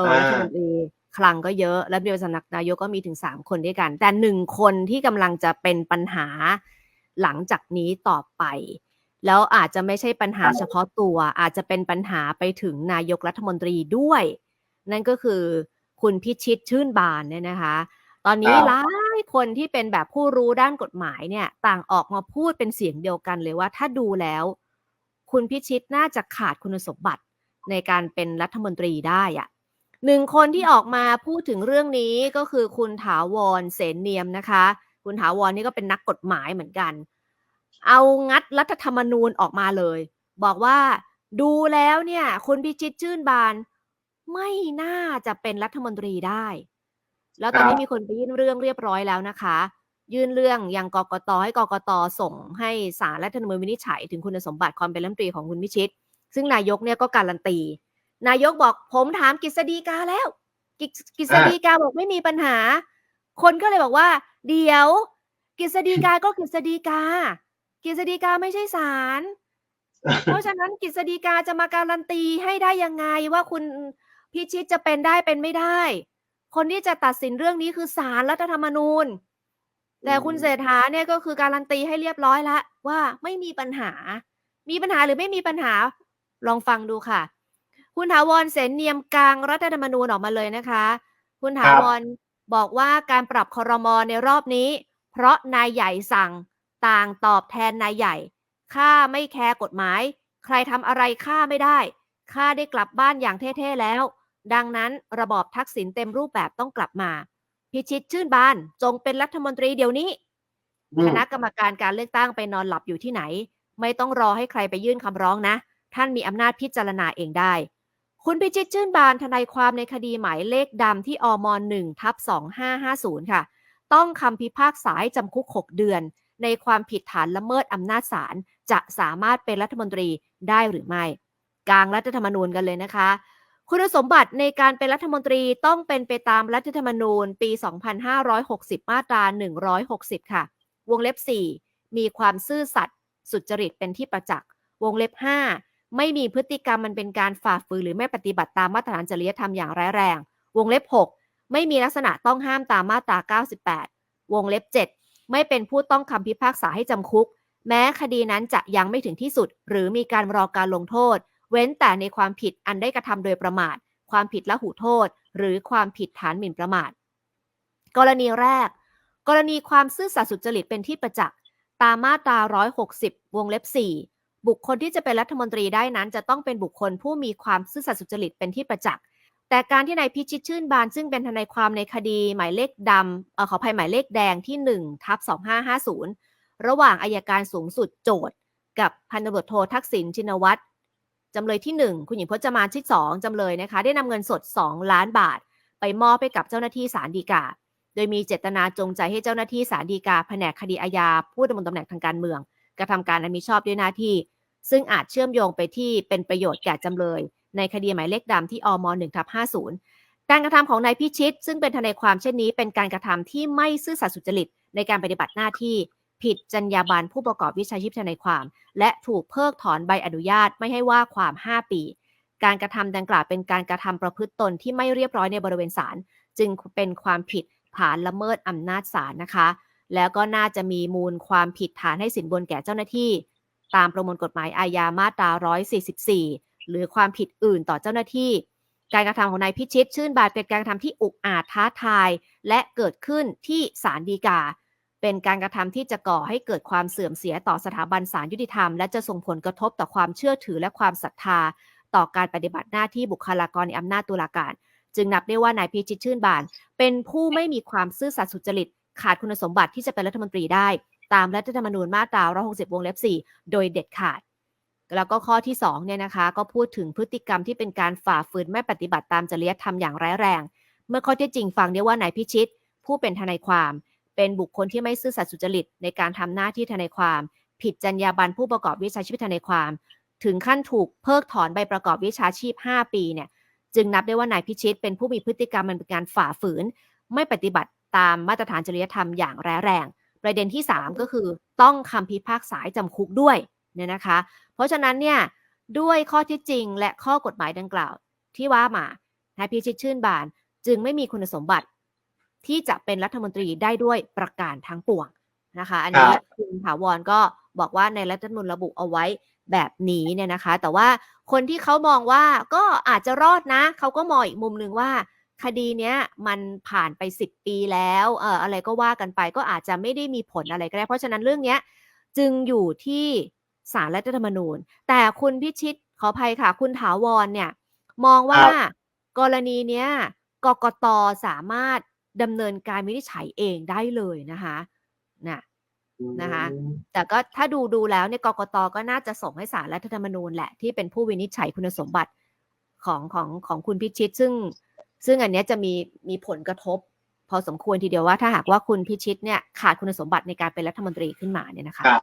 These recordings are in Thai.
อออ่ารัฐมนตรีคลังก็เยอะ แล้วเดียวสำนักนายกก็มีถึงสามคนด้วยกัน แต่หนึ่งคนที่กำลังจะเป็นปัญหาหลังจากนี้ต่อไป แล้วอาจจะไม่ใช่ปัญหาเฉพาะตัว อาจจะเป็นปัญหาไปถึงนายกรัฐมนตรีด้วย นั่นก็คือคุณพิชิตชื่นบานเนี่ยนะคะ ตอนนี้ครับหลายคนที่เป็นแบบผู้รู้ด้านกฎหมายเนี่ย ต่างออกมาพูดเป็นเสียงเดียวกันเลยว่าถ้าดูแล้ว คุณพิชิตน่าจะขาดคุณสมบัติในการเป็นรัฐมนตรีได้อะ หนึ่งคนที่ออกมาพูดถึงเรื่องนี้ก็คือคุณถาวรเสนเนียมนะคะ คุณถาวรนี่ก็เป็นนักกฎหมายเหมือนกัน เอางัดรัฐธรรมนูญออกมาเลย บอกว่าดูแล้วเนี่ยคุณพิชิตชื่นบาน ไม่น่าจะเป็นรัฐมนตรีได้ แล้วตอนนี้มีคนไปยื่นเรื่องเรียบร้อยแล้วนะคะ ยื่นเรื่องยังกกตให้กกตส่งให้สารรัฐธรรมนูญวินิจฉัยถึงคุณสมบัติความเป็นรัฐมนตรีของคุณพิชิต ซึ่งนายกเนี่ยก็การันตี นายกบอกผมถามกฤษฎีกาแล้ว กฤษฎีกาบอกไม่มีปัญหา คนก็เลยบอกว่า เดี๋ยว กฤษฎีกาก็กฤษฎีกา กฤษฎีกาไม่ใช่ศาลเพราะฉะนั้นกฤษฎีกาจะมาการันตีให้ได้ยังไงว่าคุณพิชิตจะเป็นได้เป็นไม่ได้ คนที่จะตัดสินเรื่องนี้คือศาลรัฐธรรมนูญ แต่คุณเศรษฐาเนี่ยก็คือการันตีให้เรียบร้อยแล้วว่าไม่มีปัญหา มีปัญหาหรือไม่มีปัญหาลองฟังดูค่ะ คุณถาวรเสนเนียมกลางรัฐธรรมนูญออกมาเลยนะคะ คุณถาวรบอกว่าการปรับคอรมอในรอบนี้ เพราะนายใหญ่สั่งต่างตอบแทนนายใหญ่ข้าไม่แคร์กฎหมาย ใครทำอะไรข้าไม่ได้ข้าได้กลับบ้านอย่างเท่ๆแล้ว ดังนั้นระบอบทักษิณเต็มรูปแบบต้องกลับมา พิชิตชื่นบานจงเป็นรัฐมนตรีเดี๋ยวนี้อืมคณะกรรมการการเลือกตั้งไปนอนหลับอยู่ที่ไหน ไม่ต้องรอให้ใครไปยื่นคำร้องนะ ท่านมีอำนาจพิจารณาเองได้ คุณพิชิตชื่นบานทนายความในคดีหมายเลขดำที่อม1ทับ2550 ค่ะ ต้องคำพิพากษาให้จำคุก 6 เดือน ในความผิดฐานละเมิดอำนาจศาลจะสามารถเป็นรัฐมนตรีได้หรือไม่ กลางรัฐธรรมนูญกันเลยนะคะ คุณสมบัติในการเป็นรัฐมนตรีต้องเป็นไปตามรัฐธรรมนูญปี 2560 มาตรา 160 ค่ะ วงเล็บ 4 มีความซื่อสัตย์สุจริตเป็นที่ประจักษ์ วงเล็บ 5 ไม่มีพฤติกรรมมันเป็นการฝ่าฝืนหรือไม่ปฏิบัติตามมาตรฐานจริยธรรมอย่างร้ายแรง วงเล็บ 6 ไม่มีลักษณะต้องห้ามตามมาตรา 98 วงเล็บ 7 ไม่เป็นผู้ต้องคำพิพากษาให้จำคุก แม้คดีนั้นจะยังไม่ถึงที่สุด หรือมีการรอการลงโทษ เว้นแต่ในความผิดอันได้กระทำโดยประมาท ความผิดละหูโทษ หรือความผิดฐานหมิ่นประมาท กรณีแรก กรณีความซื่อสัตย์สุจริตเป็นที่ประจักษ์ตามมาตรา 160 วงเล็บ 4 บุคคลที่จะเป็นรัฐมนตรีได้นั้น จะต้องเป็นบุคคลผู้มีความซื่อสัตย์สุจริตเป็นที่ประจักษ์แต่การที่นายพิชิตชื่นบาน ซึ่งเป็นทนายความในคดีหมายเลขดำเอ่อขออภัยหมายเลขแดงที่1ทับ2550 ระหว่างอายการสูงสุดโจทย์กับพันตำรวจโททักษิณชินวัตรจำเลยที่ 1 คุณหญิงพจมานที่ 2จำเลยนะคะ ได้นำเงินสด 2 ล้านบาท ไปมอบให้กับเจ้าหน้าที่ศาลฎีกา โดยมีเจตนาจงใจให้เจ้าหน้าที่ศาลฎีกาแผนกคดีอาญาผู้ดำรงตำแหน่งทางการเมือง กระทำการอันมิชอบด้วยหน้าที่ ซึ่งอาจเชื่อมโยงไปที่เป็นประโยชน์แก่จำเลย ในคดีหมายเลขดำที่อม1ทับ50 การกระทำของนายพิชิต ซึ่งเป็นทนายความเช่นนี้ เป็นการกระทำที่ไม่ซื่อสัตย์สุจริตในการปฏิบัติหน้าที่ ผิดจรรยาบรรณผู้ประกอบวิชาชีพทนายความ และถูกเพิกถอนใบอนุญาตไม่ให้ว่าความ 5 ปี การกระทำดังกล่าวเป็นการกระทำประพฤติตนที่ไม่เรียบร้อยในบริเวณศาลจึงเป็นความผิดฐานละเมิดอำนาจศาลนะคะ แล้วก็น่าจะมีมูลความผิดฐานให้สินบนแก่เจ้าหน้าที่ ตามประมวลกฎหมายอาญามาตรา 144 หรือความผิดอื่นต่อเจ้าหน้าที่ การกระทำของนายพิชิต ชื่นบานเป็นการกระทำที่อุกอาจท้าทาย และเกิดขึ้นที่ศาลฎีกา เป็นการกระทำที่จะก่อให้เกิดความเสื่อมเสียต่อสถาบันศาลยุติธรรม และจะส่งผลกระทบต่อความเชื่อถือและความศรัทธา ต่อการปฏิบัติหน้าที่บุคลากรในอำนาจตุลาการ จึงนับได้ว่านายพิชิตชื่นบาน เป็นผู้ไม่มีความซื่อสัตย์สุจริต ขาดคุณสมบัติที่จะเป็นรัฐมนตรีได้ ตามรัฐธรรมนูญมาตรา160 วงเล็บ 4 โดยเด็ดขาด แล้วก็ข้อที่2เนี่ยนะคะ ก็พูดถึงพฤติกรรมที่เป็นการฝ่าฝืนไม่ปฏิบัติตามจริยธรรมอย่างร้ายแรง เมื่อข้อเท็จจริงฟังได้ว่านายพิชิต ผู้เป็นทนายความ เป็นบุคคลที่ไม่ซื่อสัตย์สุจริตในการทำหน้าที่ทนายความ ผิดจรรยาบรรณผู้ประกอบวิชาชีพทนายความ ถึงขั้นถูกเพิกถอนใบประกอบวิชาชีพ 5 ปีเนี่ยจึงนับได้ว่านายพิชิตเป็นผู้มีพฤติกรรมมันเป็นการฝ่าฝืน ไม่ปฏิบัติ ตามมาตรฐานจริยธรรมอย่างร้ายแรง ประเด็นที่ 3 ก็คือต้องคำพิพากษาจำคุกด้วยเนี่ยนะคะ เพราะฉะนั้นเนี่ยด้วยข้อที่จริงและข้อกฎหมายดังกล่าว ที่ว่ามานายพิชิตชื่นบาน จึงไม่มีคุณสมบัติ ที่จะเป็นรัฐมนตรีได้ด้วยประการทั้งปวงนะคะ อันนี้คุณถาวรก็บอกว่าในรัฐธรรมนูญระบุเอาไว้แบบนี้เนี่ยนะคะ แต่ว่าคนที่เขามองว่าก็อาจจะรอดนะ เขาก็มองอีกมุมหนึ่งว่า คดีเนี้ยมันผ่านไปสิบปีแล้วเอออะไรก็ว่ากันไปก็อาจจะไม่ได้มีผลอะไรก็ได้ เพราะฉะนั้นเรื่องเนี้ยจึงอยู่ที่สารรัฐธรรมนูญ แต่คุณพิชิตขออภัยค่ะ คุณถาวรเนี่ยมองว่าครับกรณีเนี้ยกกตสามารถดำเนินการวินิจฉัยเองได้เลยนะคะนะนะคะแต่ก็ถ้าดูดูแล้วเนี่ยกกตก็น่าจะส่งให้สารรัฐธรรมนูญแหละที่เป็นผู้วินิจฉัยคุณสมบัติของของของคุณพิชิต ซึ่ง ซึ่งอันเนี้ยจะมีมีผลกระทบ พอสมควรทีเดียวว่าถ้าหากว่าคุณพิชิตเนี่ยขาดคุณสมบัติในการเป็นรัฐมนตรีขึ้นมาเนี่ยนะคะครับ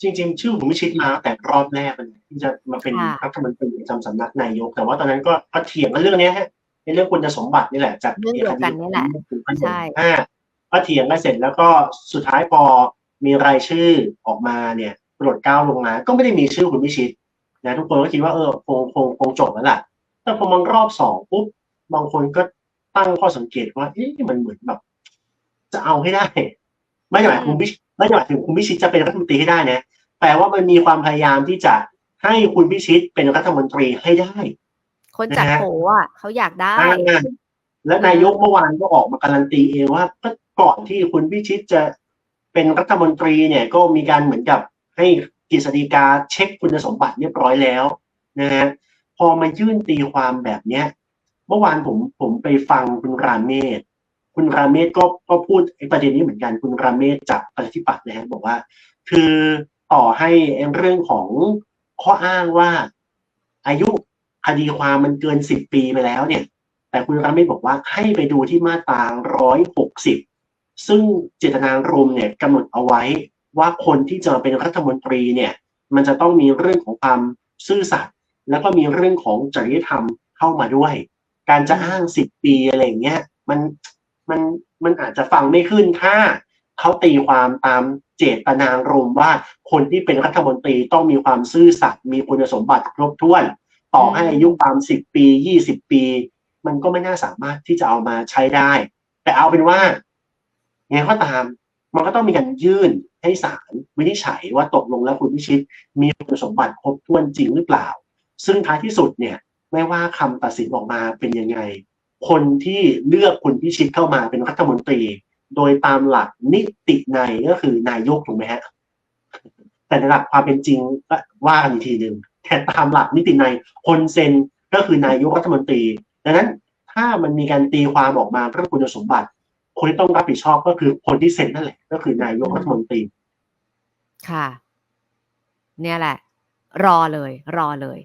จริงๆ ชื่อผมไม่ชิดมาตั้งแต่รอบแรกเลยที่จะมาเป็นค่ะรัฐมนตรีประจำสำนักนายก แต่ว่าตอนนั้นก็ก็เถียงกันเรื่องเนี้ยฮะในเรื่องคุณสมบัตินี่แหละจากเรื่องเดียวกันนี่แหละคุณพันใช่อ่าก็เถียงกันเสร็จแล้วก็สุดท้ายพอมีรายชื่อออกมาเนี่ยโปรดเกล้าลงมา ก็ไม่ได้มีชื่อคุณพิชิตนะทุกคนก็คิดว่าเออคงคงคงจบแล้วล่ะ แต่พอมารอบสองปุ๊บ บางคนก็ตั้งข้อสังเกตว่าเอ๊ะมันเหมือนแบบ จะเอาให้ได้ ไม่ได้หมายถึงคุณพิชิตไม่ได้หมายถึงคุณพิชิตจะเป็นรัฐมนตรีให้ได้นะแปลว่ามันมีความพยายามที่จะให้คุณพิชิตเป็นรัฐมนตรีให้ได้ คนจัดนะฮะโผอะเขาอยากได้อ่าและนายกเมื่อวานก็ออกมาการันตีเองว่าก็ก่อนที่คุณพิชิตจะเป็นรัฐมนตรีเนี่ยก็มีการเหมือนกับให้กฤษฎีกาเช็คคุณสมบัติเรียบร้อยแล้วนะฮะพอมายื่นตีความแบบเนี้ย เมื่อวานผมผมไปฟังคุณราเมศคุณราเมศก็ก็พูดไอ้ประเด็นนี้เหมือนกันคุณราเมศจากประชาธิปัตย์นะฮะบอกว่า คือต่อให้เรื่องของข้ออ้างว่า อายุคดีความมันเกินสิบปีไปแล้วเนี่ย แต่คุณราเมศบอกว่าให้ไปดูที่มาตราร้อยหกสิบซึ่งเจตนารมณ์เนี่ยกำหนดเอาไว้ว่าคนที่จะมาเป็นรัฐมนตรีเนี่ย มันจะต้องมีเรื่องของความซื่อสัตย์แล้วก็มีเรื่องของจริยธรรมเข้ามาด้วย การจะอ้างสิบปีอะไรเงี้ย มันมันมันอาจจะฟังไม่ขึ้นถ้าเขาตีความตามเจตนารมณ์ว่าคนที่เป็นรัฐมนตรีต้องมีความซื่อสัตย์มีคุณสมบัติครบถ้วน ต่อให้อายุความสิบปียี่สิบปี มันก็ไม่น่าสามารถที่จะเอามาใช้ได้ แต่เอาเป็นว่าไงก็ตาม มันก็ต้องมีการยื่นให้ศาลวินิจฉัยว่าตกลงแล้วคุณพิชิต มีคุณสมบัติครบถ้วนจริงหรือเปล่า ซึ่งท้ายที่สุดเนี่ย ไม่ว่าคำตัดสินออกมาเป็นยังไง คนที่เลือกคุณพิชิตเข้ามาเป็นรัฐมนตรี โดยตามหลักนิติในก็คือนายกถูกไหมฮะ แต่ในหลักความเป็นจริงก็ว่ากันอีกทีหนึ่งแต่ตามหลักนิติในคนเซ็นก็คือนายกรัฐมนตรี ดังนั้นถ้ามันมีการตีความออกมาเรื่องคุณสมบัติ คนที่ต้องรับผิดชอบก็คือคนที่เซ็นนั่นแหละ ก็คือนายกรัฐมนตรี ค่ะ เนี่ยแหละ รอเลย รอเลย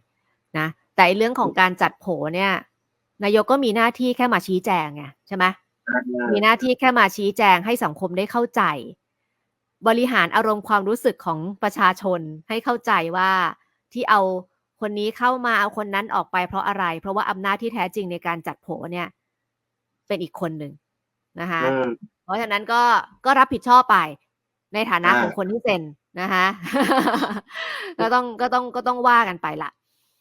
นะ แต่ไอ้เรื่องของการจัดโผเนี่ย นายกก็มีหน้าที่แค่มาชี้แจงไงใช่ไหมมีหน้าที่แค่มาชี้แจงให้สังคมได้เข้าใจ บริหารอารมณ์ความรู้สึกของประชาชนให้เข้าใจว่าที่เอาคนนี้เข้ามาเอาคนนั้นออกไปเพราะอะไร เพราะว่าอำนาจที่แท้จริงในการจัดโผเนี่ย เป็นอีกคนหนึ่งนะคะอืมเพราะฉะนั้นก็ก็รับผิดชอบไป ในฐานะอ่าของคนที่เซ็นนะคะก็ต้องก็ต้องก็ต้องว่ากันไปละ